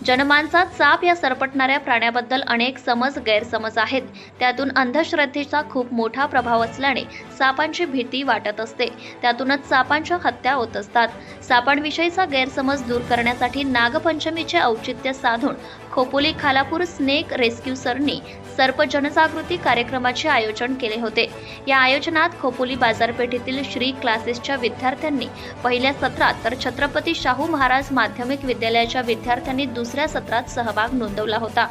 जनमानसात साप या सरपटणाऱ्या प्राण्याबद्दल अनेक समज गैरसमज आहेत. त्यातून अंधश्रद्धेचा खूप मोठा प्रभाव असल्याने सापांची भीती वाटत असते. त्यातूनच सापांच्या हत्या होत असतात. सापांविषयीचा गैरसमज दूर करण्यासाठी नागपंचमीचे औचित्य साधून खोपोली खालापूर स्नेक रेस्क्यू सरनी सर्प जनजागृती कार्यक्रमाचे आयोजन केले होते. या आयोजनात खोपोली बाजारपेठेतील श्री क्लासेसच्या विद्यार्थ्यांनी पहिल्या सत्रात तर छत्रपती शाहू महाराज माध्यमिक विद्यालयाच्या विद्यार्थ्यांनी दुसऱ्या सत्रात सहभाग नोंदवला होता.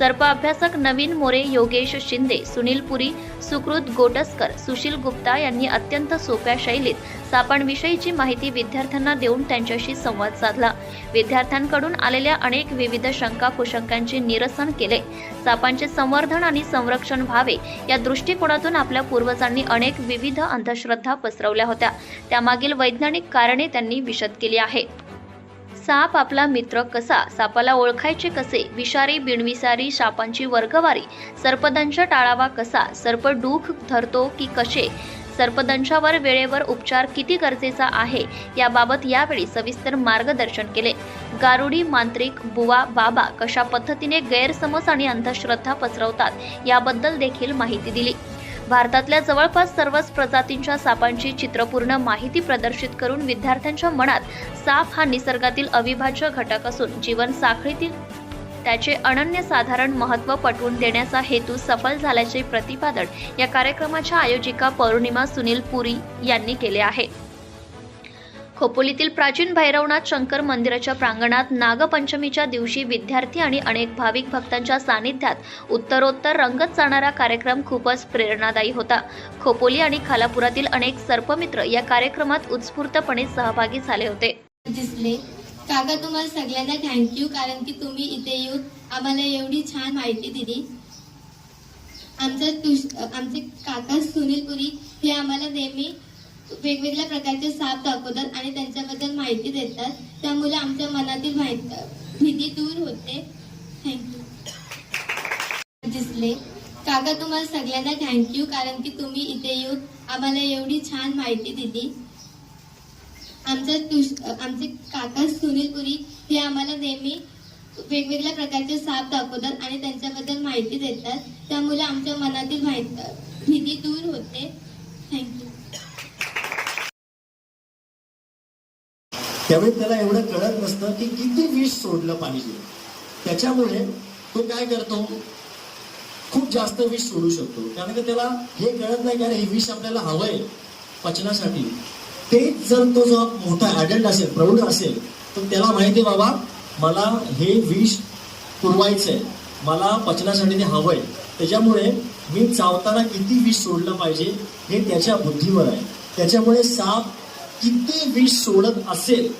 सर्प अभ्यासक नवीन मोरे योगेश शिंदे सुनील पुरी सुकृत गोटस्कर सुशील गुप्ता यांनी अत्यंत सोप्या शैलीत सापांविषयीची माहिती विद्यार्थ्यांना देऊन त्यांच्याशी संवाद साधला. विद्यार्थ्यांकडून आलेल्या अनेक विविध शंका कुशंकांचे निरसन केले. सापांचे संवर्धन आणि संरक्षण व्हावे या दृष्टिकोनातून आपल्या पूर्वजांनी अनेक विविध अंधश्रद्धा पसरवल्या होत्या. त्यामागील वैज्ञानिक कारणे त्यांनी विशद केली आहेत साप आपला मित्र कसा? सापाला ओळखायचे कसे? विषारी बिनविसारी सापांची वर्गवारी. सर्पदंश टाळावा कसा? सर्प डूख धरतो की कसे? सर्पदंशावर वेळेवर उपचार किती गरजेचा आहे? याबाबत यावेळी सविस्तर मार्गदर्शन केले. गारुडी मांत्रिक बुवा बाबा कशा पद्धतीने गैरसमज आणि अंधश्रद्धा पसरवतात याबद्दल देखील माहिती दिली. भारतातल्या जवळपास सर्वच प्रजातींच्या सापांची चित्रपूर्ण माहिती प्रदर्शित करून विद्यार्थ्यांच्या मनात साप हा निसर्गातील अविभाज्य घटक असून जीवन साखळीतील त्याचे अनन्यसाधारण महत्त्व पटवून देण्याचा हेतू सफल झाल्याचे प्रतिपादन या कार्यक्रमाच्या आयोजिका पौर्णिमा सुनील पुरी यांनी केले आहे. खोपोलीतील प्राचीन भैरवनाथ शंकर मंदिराच्या प्रांगणात नागपंचमीच्या दिवशी विद्यार्थी आणि अनेक भाविक भक्तांच्या सानिध्यात उत्तरोत्तर रंगत जाणारा कार्यक्रम खूपच प्रेरणादायी होता. खोपोली आणि खालापुरातील अनेक सर्पमित्र या कार्यक्रमात उत्स्फूर्तपणे सहभागी झाले होते. दिसले. काका तुम्हाला सगळ्यांना थँक्यू कारण की तुम्ही इथे येऊन आम्हाला एवढी छान माहिती दिली. आमचा तुष आमचे काका सुनील पुरी हे आम्हाला नेहमी वेगवेगळ्या प्रकारचे साप दाखवतात आणि त्यांच्याबद्दल माहिती देतात. त्यामुळे आमच्या मनातील भीती दूर होते. थँक्यू दिसले. काका तुम्हाला सगळ्यांना थँक्यू कारण की तुम्ही इथे येऊन आम्हाला एवढी छान माहिती दिली. आमचा तुष आमचे काका सुनील पुरी हे आम्हाला नेहमी वेगवेगळ्या प्रकारचे साप दाखवतात आणि त्यांच्याबद्दल माहिती देतात. त्यामुळे आमच्या मनातील भीती दूर होते. थँक्यू त्यावेळी त्याला एवढं कळत नसतं की किती विष सोडलं पाहिजे. त्याच्यामुळे तो काय करतो? खूप जास्त विष सोडू शकतो. कारण की त्याला हे कळत नाही कारण हे विष आपल्याला हवंय पचनासाठी. तेच जर तो जो मोठा ॲडल्ट असेल प्रौढ असेल तर त्याला माहिती आहे बाबा मला हे विष पुरवायचंय. मला पचनासाठी ते हवंय. त्याच्यामुळे मी चावताना किती विष सोडलं पाहिजे हे त्याच्या बुद्धीवर आहे. त्याच्यामुळे साप किती विष सोडत असेल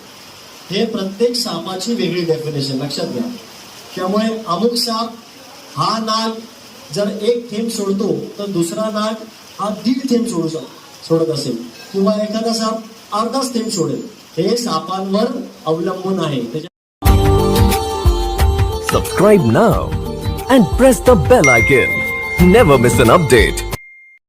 हे प्रत्येक सापाची वेगळी डेफिनेशन लक्षात घ्या. त्यामुळे अमुक साप हा नाग जर एक थेंब सोडतो तर दुसरा नाग हा दीड थेंब सोडू शक सोडत असेल. किंवा एखादा साप अर्धाच थेंब सोडेल. हे सापांवर अवलंबून आहे. Subscribe now and press the bell icon never miss an update.